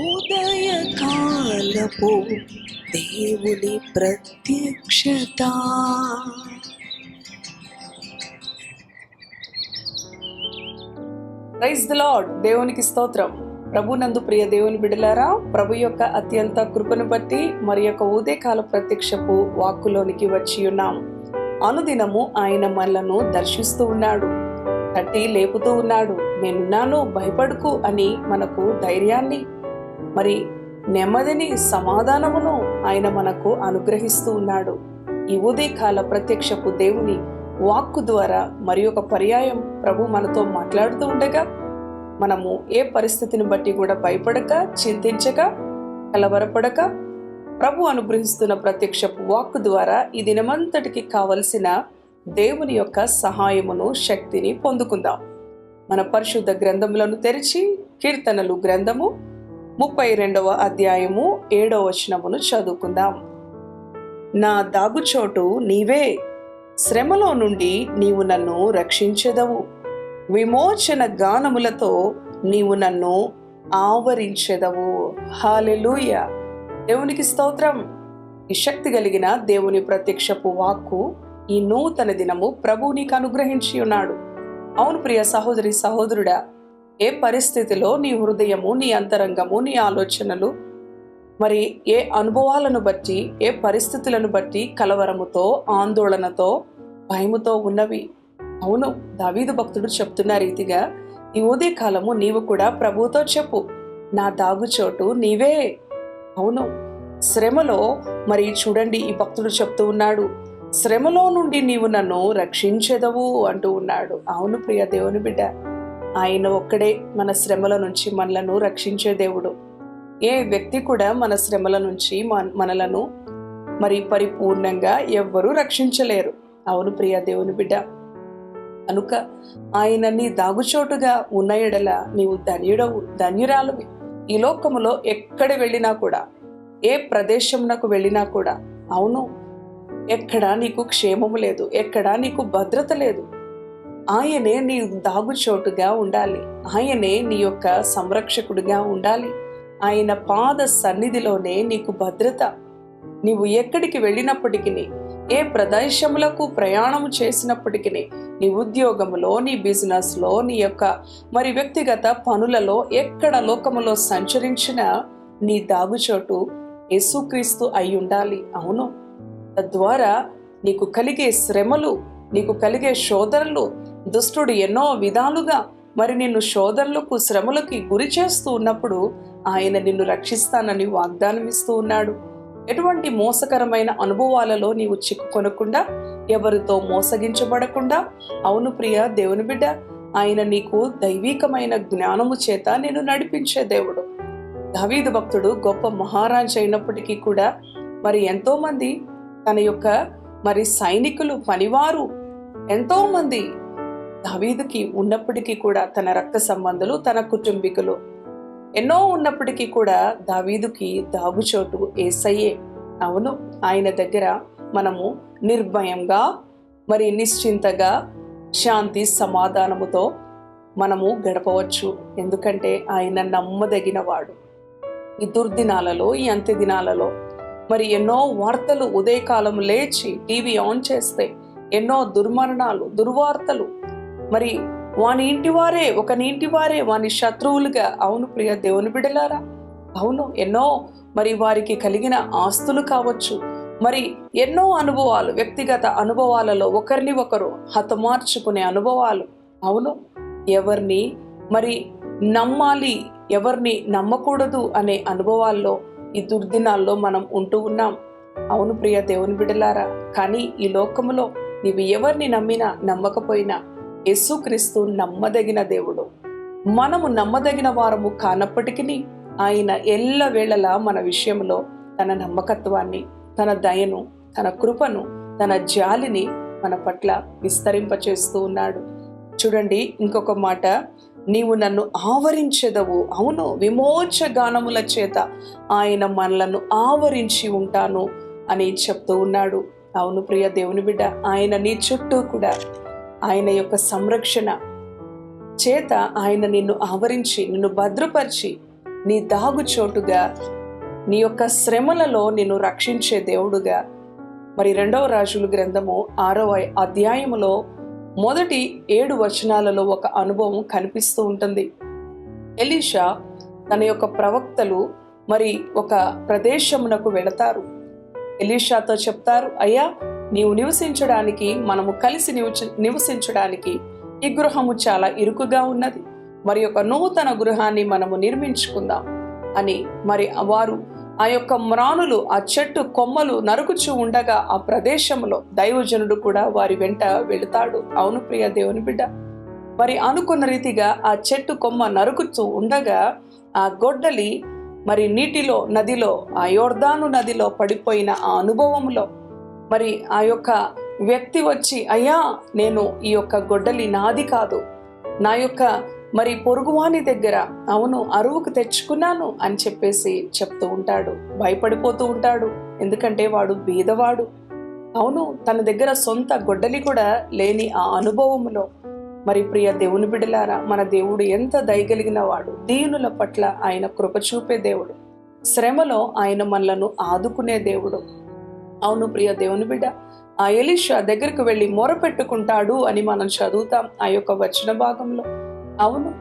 ఉదయకాలపు దేవుని ప్రత్యక్షత. ప్రైజ్ ద లాడ్ దేవునికి స్తోత్రం. ప్రభు నందు ప్రియ దేవుని బిడలారా ప్రభు యొక్క అత్యంత కృపను బట్టి మరి యొక్క ఉదయకాల ప్రత్యక్షపు వాక్కులోనికి వచ్చి ఉన్నాం. అనుదినము ఆయన మనలను దర్శిస్తూ ఉన్నాడు. తట్టి లేపుతూ ఉన్నాడు. నేనున్నాను భయపడుకు అని మనకు ధైర్యాన్ని మరి నెమ్మదిని సమాధానమును ఆయన మనకు అనుగ్రహిస్తూ ఉన్నాడు. ఈ ఉదయకాల ప్రత్యక్షపు దేవుని వాక్కు ద్వారా మరి ఒక పర్యాయం ప్రభు మనతో మాట్లాడుతూ ఉండగా మనము ఏ పరిస్థితిని బట్టి కూడా భయపడక చింతించక కలవరపడక ప్రభు అనుగ్రహిస్తున్న ప్రత్యక్షపు వాక్కు ద్వారా ఈ దినమంతటికి కావలసిన దేవుని యొక్క సహాయమును శక్తిని పొందుకుందాం. మన పరిశుద్ధ గ్రంథములను తెరిచి కీర్తనలు గ్రంథము ముప్పై రెండవ అధ్యాయము ఏడవ వచనమును చదువుకుందాం. నా దాగుచోటు నీవే. శ్రమలో నుండి నీవు నన్ను రక్షించెదవు. విమోచన గానములతో నీవు నన్ను ఆవరించెదవు. హాలెలూయ దేవునికి స్తోత్రం. ఈ శక్తి కలిగిన దేవుని ప్రత్యక్షపు వాక్కు ఈ నూతన దినము ప్రభు నీకు అనుగ్రహించి ఉన్నాడు అవును ప్రియ సహోదరి సహోదరుడా ఏ పరిస్థితిలో నీ హృదయము నీ అంతరంగము నీ ఆలోచనలు మరి ఏ అనుభవాలను బట్టి ఏ పరిస్థితులను బట్టి కలవరముతో ఆందోళనతో భయముతో ఉన్నవి? అవును దావీదు భక్తుడు చెప్తున్న రీతిగా ఈ ఉదయకాలము నీవు కూడా ప్రభుతో చెప్పు. నా దాగుచోటు నీవే. అవును శ్రమలో మరి చూడండి ఈ భక్తుడు చెప్తూ ఉన్నాడు. శ్రమలో నుండి నీవు నన్ను రక్షించెదవు అంటూ ఉన్నాడు. అవును ప్రియ దేవుని బిడ్డ. ఆయన ఒక్కడే మన శ్రమల నుంచి మనలను రక్షించే దేవుడు. ఏ వ్యక్తి కూడా మన శ్రమల నుంచి మన- మనలను మరి పరిపూర్ణంగా ఎవ్వరూ రక్షించలేరు. అవును ప్రియ దేవుని బిడ్డ. కనుక ఆయన నీ దాగుచోటుగా ఉన్న ఎడల నీవు ధన్యుడవు ధన్యురాలువి. ఈ లోకములో ఎక్కడ వెళ్ళినా కూడా ఏ ప్రదేశమునకు వెళ్ళినా కూడా అవును ఎక్కడా నీకు క్షేమము లేదు ఎక్కడా నీకు భద్రత లేదు. ఆయనే నీ దాగుచోటుగా ఉండాలి. ఆయనే నీ యొక్క సంరక్షకుడిగా ఉండాలి. ఆయన పాద సన్నిధిలోనే నీకు భద్రత. నీవు ఎక్కడికి వెళ్ళినప్పటికీ ఏ ప్రదేశములకు ప్రయాణం చేసినప్పటికీ నీ ఉద్యోగములో నీ బిజినెస్లో నీ యొక్క మరి వ్యక్తిగత పనులలో ఎక్కడ లోకములో సంచరించినా నీ దాగుచోటు యేసుక్రీస్తు అయి ఉండాలి. అవును. తద్వారా నీకు కలిగే శ్రమలు నీకు కలిగే శోధనలు దుష్టుడు ఎన్నో విధాలుగా మరి నిన్ను శోధనలకు శ్రమలకి గురి చేస్తూ ఉన్నప్పుడు ఆయన నిన్ను రక్షిస్తానని వాగ్దానం ఇస్తూ ఉన్నాడు. ఎటువంటి మోసకరమైన అనుభవాలలో నీవు చిక్కుకొనకుండా ఎవరితో మోసగించబడకుండా అవును ప్రియ దేవుని బిడ్డ ఆయన నీకు దైవికమైన జ్ఞానము చేత నేను నడిపించే దేవుడు. దావీదు భక్తుడు గొప్ప మహారాజు అయినప్పటికీ కూడా మరి ఎంతోమంది తన యొక్క మరి సైనికులు పనివారు ఎంతోమంది దావీదుకి ఉన్నప్పటికీ కూడా తన రక్త సంబంధులు తన కుటుంబీకులు. ఎన్నో ఉన్నప్పటికీ కూడా దావీదుకి దాగుచోటు ఏసయ్యే. అవును ఆయన దగ్గర మనము నిర్భయంగా మరి నిశ్చింతగా శాంతి సమాధానముతో మనము గడపవచ్చు. ఎందుకంటే ఆయన నమ్మదగినవాడు. ఈ దుర్దినాలలో ఈ అంత్య దినాలలో మరి ఎన్నో వార్తలు ఉదయకాలం లేచి టీవీ ఆన్ చేస్తే ఎన్నో దుర్మరణాలు దుర్వార్తలు మరి వాని ఇంటి వారే ఒక వారే వాని శత్రువులుగా. అవును ప్రియ దేవుని బిడలారా? అవును ఎన్నో మరి వారికి కలిగిన ఆస్తులు కావచ్చు. మరి ఎన్నో అనుభవాలు వ్యక్తిగత అనుభవాలలో ఒకరిని ఒకరు హతమార్చుకునే అనుభవాలు. అవును ఎవరిని మరి నమ్మాలి ఎవరిని నమ్మకూడదు అనే అనుభవాల్లో ఈ దుర్దినాల్లో మనం ఉంటూ ఉన్నాం. అవును ప్రియ దేవుని బిడలారా? కానీ ఈ లోకములో నీవు ఎవరిని నమ్మినా నమ్మకపోయినా యేసుక్రీస్తు నమ్మదగిన దేవుడు. మనము నమ్మదగిన వారము కానప్పటికీ ఆయన ఎల్లవేళలా మన విషయంలో తన నమ్మకత్వాన్ని తన దయను తన కృపను తన జాలిని మన పట్ల విస్తరింపచేస్తూ ఉన్నాడు. చూడండి ఇంకొక మాట. నీవు నన్ను ఆవరించెదవు. అవును విమోచ గానముల చేత ఆయన మనలను ఆవరించి ఉంటాను అని చెప్తూ ఉన్నాడు. అవును ప్రియ దేవుని బిడ్డ ఆయన నీ చుట్టూ కూడా ఆయన యొక్క సంరక్షణ చేత ఆయన నిన్ను ఆవరించి నిన్ను భద్రపరిచి నీ దాగు చోటుగా నీ యొక్క శ్రమలలో నిన్ను రక్షించే దేవుడుగా. మరి రెండవ రాజుల గ్రంథము ఆరవ అధ్యాయములో మొదటి ఏడు వచనాలలో ఒక అనుభవం కనిపిస్తూ ఉంటుంది. ఎలీషా తన యొక్క ప్రవక్తలు మరి ఒక ప్రదేశమునకు వెళతారు. ఎలీషాతో చెప్తారు అయ్యా నీవు నివసించడానికి మనము కలిసి నివసించడానికి ఈ గృహము చాలా ఇరుకుగా ఉన్నది. మరి యొక్క నూతన గృహాన్ని మనము నిర్మించుకుందాం అని మరి వారు ఆ యొక్క మ్రానులు ఆ చెట్టు కొమ్మలు నరుకుచూ ఉండగా ఆ ప్రదేశంలో దైవజనుడు కూడా వారి వెంట వెళుతాడు. అవును ప్రియ దేవుని బిడ్డ. మరి అనుకున్న రీతిగా ఆ చెట్టు కొమ్మ నరుకుతూ ఉండగా ఆ గొడ్డలి మరి నీటిలో నదిలో ఆ యోర్దాను నదిలో పడిపోయిన ఆ అనుభవంలో మరి ఆ యొక్క వ్యక్తి వచ్చి అయ్యా నేను ఈ యొక్క గొడ్డలి నాది కాదు. నా యొక్క మరి పొరుగువాని దగ్గర అవును అరువుకు తెచ్చుకున్నాను అని చెప్పేసి చెప్తూ ఉంటాడు. భయపడిపోతూ ఉంటాడు. ఎందుకంటే వాడు బీదవాడు. అవును తన దగ్గర సొంత గొడ్డలి కూడా లేని ఆ అనుభవములో మరి ప్రియ దేవుని బిడలారా మన దేవుడు ఎంత దయగలిగిన వాడు. దీనుల పట్ల ఆయన కృప చూపే దేవుడు. శ్రమలో ఆయన మనలను ఆదుకునే దేవుడు. అవును ప్రియ దేవుని బిడ్డ. ఆ ఎలీషా దగ్గరికి వెళ్ళి మొరపెట్టుకుంటాడు అని మనం చదువుతాం ఆ యొక్క వచన భాగంలో. అవును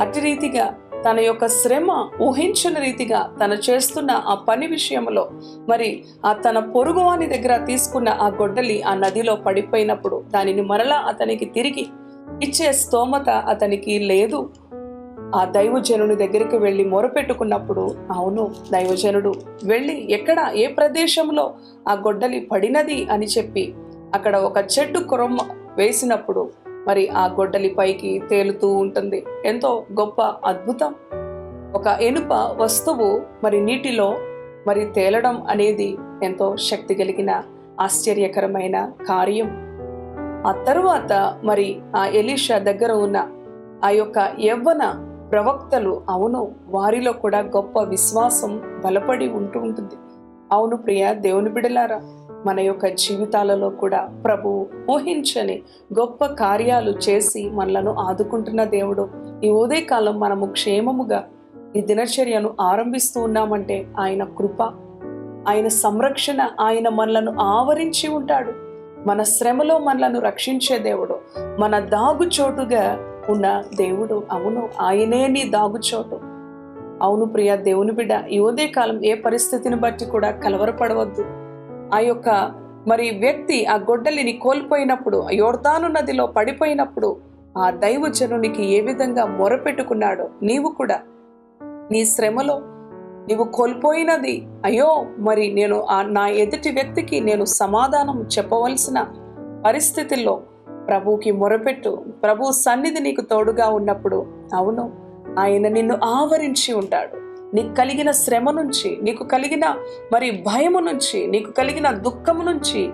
అతి రీతిగా తన యొక్క శ్రమ ఊహించిన రీతిగా తన చేస్తున్న ఆ పని విషయంలో మరి ఆ తన పొరుగువాని దగ్గర తీసుకున్న ఆ గొడ్డలి ఆ నదిలో పడిపోయినప్పుడు దానిని మరలా అతనికి తిరిగి ఇచ్చే స్తోమత అతనికి లేదు. ఆ దైవజనుని దగ్గరికి వెళ్ళి మొరపెట్టుకున్నప్పుడు అవును దైవజనుడు వెళ్ళి ఎక్కడ ఏ ప్రదేశంలో ఆ గొడ్డలి పడినది అని చెప్పి అక్కడ ఒక చెట్టు కొరమ్మ వేసినప్పుడు మరి ఆ గొడ్డలి పైకి తేలుతూ ఉంటుంది. ఎంతో గొప్ప అద్భుతం. ఒక ఎనుప వస్తువు మరి నీటిలో మరి తేలడం అనేది ఎంతో శక్తి కలిగిన ఆశ్చర్యకరమైన కార్యం. ఆ తరువాత మరి ఆ ఎలీషా దగ్గర ఉన్న ఆ యొక్క యవ్వన ప్రవక్తలు అవును వారిలో కూడా గొప్ప విశ్వాసం బలపడి ఉంటూ ఉంటుంది. అవును ప్రియ దేవుని బిడలారా మన యొక్క జీవితాలలో కూడా ప్రభు ఊహించని గొప్ప కార్యాలు చేసి మనలను ఆదుకుంటున్న దేవుడు. ఈ ఉదయకాలం మనము క్షేమముగా ఈ దినచర్యను ఆరంభిస్తూ ఉన్నామంటే ఆయన కృప ఆయన సంరక్షణ ఆయన మనలను ఆవరించి ఉంటాడు. మన శ్రమలో మనలను రక్షించే దేవుడు మన దాగుచోటుగా ఉన్న దేవుడు అవును ఆయనే నీ దాగుచోటు. అవును ప్రియ దేవుని బిడ్డ ఈ ఉదయకాలం ఏ పరిస్థితిని బట్టి కూడా కలవరపడవద్దు. ఆ యొక్క మరి వ్యక్తి ఆ గొడ్డలిని కోల్పోయినప్పుడు యోర్దాను నదిలో పడిపోయినప్పుడు ఆ దైవజనునికి ఏ విధంగా మొరపెట్టుకున్నాడో నీవు కూడా నీ శ్రమలో నీవు కోల్పోయినది అయ్యో మరి నేను ఆ నా ఎదుటి వ్యక్తికి నేను సమాధానం చెప్పవలసిన పరిస్థితుల్లో ప్రభువుకి మొరపెట్టు. ప్రభు సన్నిధి నీకు తోడుగా ఉన్నప్పుడు అవును ఆయన నిన్ను ఆవరించి ఉంటాడు. నీకు కలిగిన శ్రమ నుంచి నీకు కలిగిన మరి భయము నుంచి నీకు కలిగిన దుఃఖము నుంచి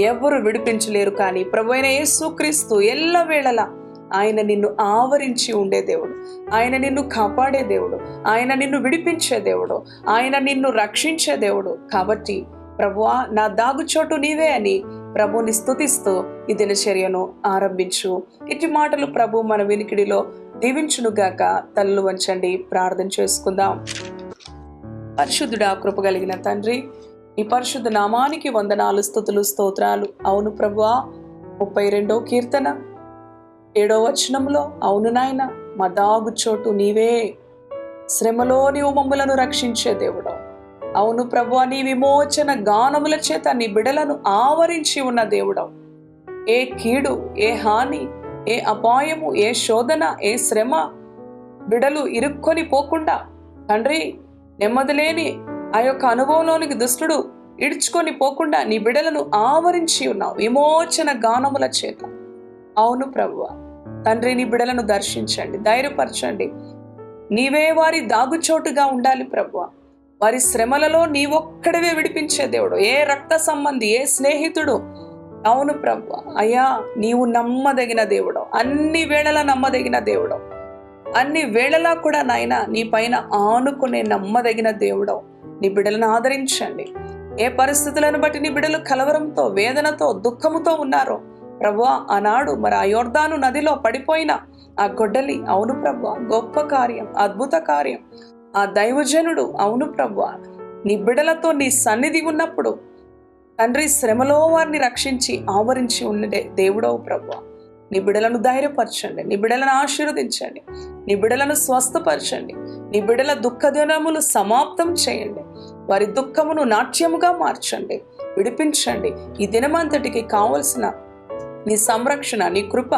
ఎవరు విడిపించలేరు కానీ ప్రభు అయిన యేసుక్రీస్తు ఎల్లవేళలా ఆయన నిన్ను ఆవరించి ఉండే దేవుడు. ఆయన నిన్ను కాపాడే దేవుడు. ఆయన నిన్ను విడిపించే దేవుడు. ఆయన నిన్ను రక్షించే దేవుడు. కాబట్టి ప్రభువా నా దాగుచోటు నీవే అని ప్రభుని స్తుతిస్తూ ఈ దినచర్యను ఆరంభించు. ఇటు మాటలు ప్రభు మన వినికిడిలో దీవించునుగాక తల్లు వంచండి. ప్రార్థన చేసుకుందాం. పరిశుద్ధుడా కృప కలిగిన తండ్రి ఈ పరిశుద్ధ నామానికి వందనాలు స్థుతులు స్తోత్రాలు. అవును ప్రభువా ముప్పై రెండో కీర్తన ఏడో వచనంలో అవును నాయన మా దాగు చోటు నీవే. శ్రమలో నీవు మమ్ములను రక్షించే దేవుడు అవును ప్రభు నీ విమోచన గానముల చేత నీ బిడలను ఆవరించి ఉన్న దేవుడు ఏ కీడు ఏ హాని ఏ అపాయము ఏ శోధన ఏ శ్రమ బిడలు ఇరుక్కొని పోకుండా తండ్రి నెమ్మది లేని ఆ యొక్క అనుభవంలోనికి దుష్టుడు ఇడ్చుకొని పోకుండా నీ బిడలను ఆవరించి ఉన్నావు విమోచన గానముల చేత. అవును ప్రభువ తండ్రి నీ బిడలను దర్శించండి ధైర్యపరచండి. నీవే వారి దాగుచోటుగా ఉండాలి ప్రభువ వారి శ్రమలలో నీవొక్కడవే విడిపించే దేవుడు. ఏ రక్త సంబంధి ఏ స్నేహితుడు? అవును ప్రభు. అయ్యా నీవు నమ్మదగిన దేవుడు. అన్ని వేళలా నమ్మదగిన దేవుడు. అన్ని వేళలా కూడా నాయన నీ పైన ఆనుకునే నమ్మదగిన దేవుడు. నీ బిడ్డలను ఆదరించండి. ఏ పరిస్థితులను బట్టి నీ బిడ్డలు కలవరంతో వేదనతో దుఃఖముతో ఉన్నారో? ప్రభు ఆనాడు మరి ఆ నదిలో పడిపోయిన ఆ గొడ్డలి. అవును ప్రభు గొప్ప కార్యం అద్భుత కార్యం. ఆ దైవజనుడు అవును ప్రభు నీ బిడలతో నీ సన్నిధి ఉన్నప్పుడు తండ్రి శ్రమలో వారిని రక్షించి ఆవరించి ఉన్నదే దేవుడవు ప్రభు. నీ బిడలను ధైర్యపరచండి నీ బిడలను ఆశీర్వదించండి నీ బిడలను స్వస్థపరచండి నీ బిడల దుఃఖదినములు సమాప్తం చేయండి. వారి దుఃఖమును నాట్యముగా మార్చండి విడిపించండి. ఈ దినమంతటికి కావలసిన నీ సంరక్షణ నీ కృప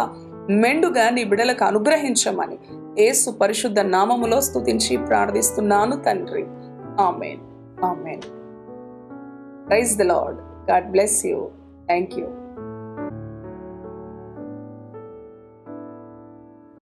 మెండుగా నీ బిడలకు అనుగ్రహించమని ఏసు పరిశుద్ధ నామములో స్థుతించి ప్రార్థిస్తున్నాను తండ్రి. Amen. Amen. Praise the lord. God bless you. Thank you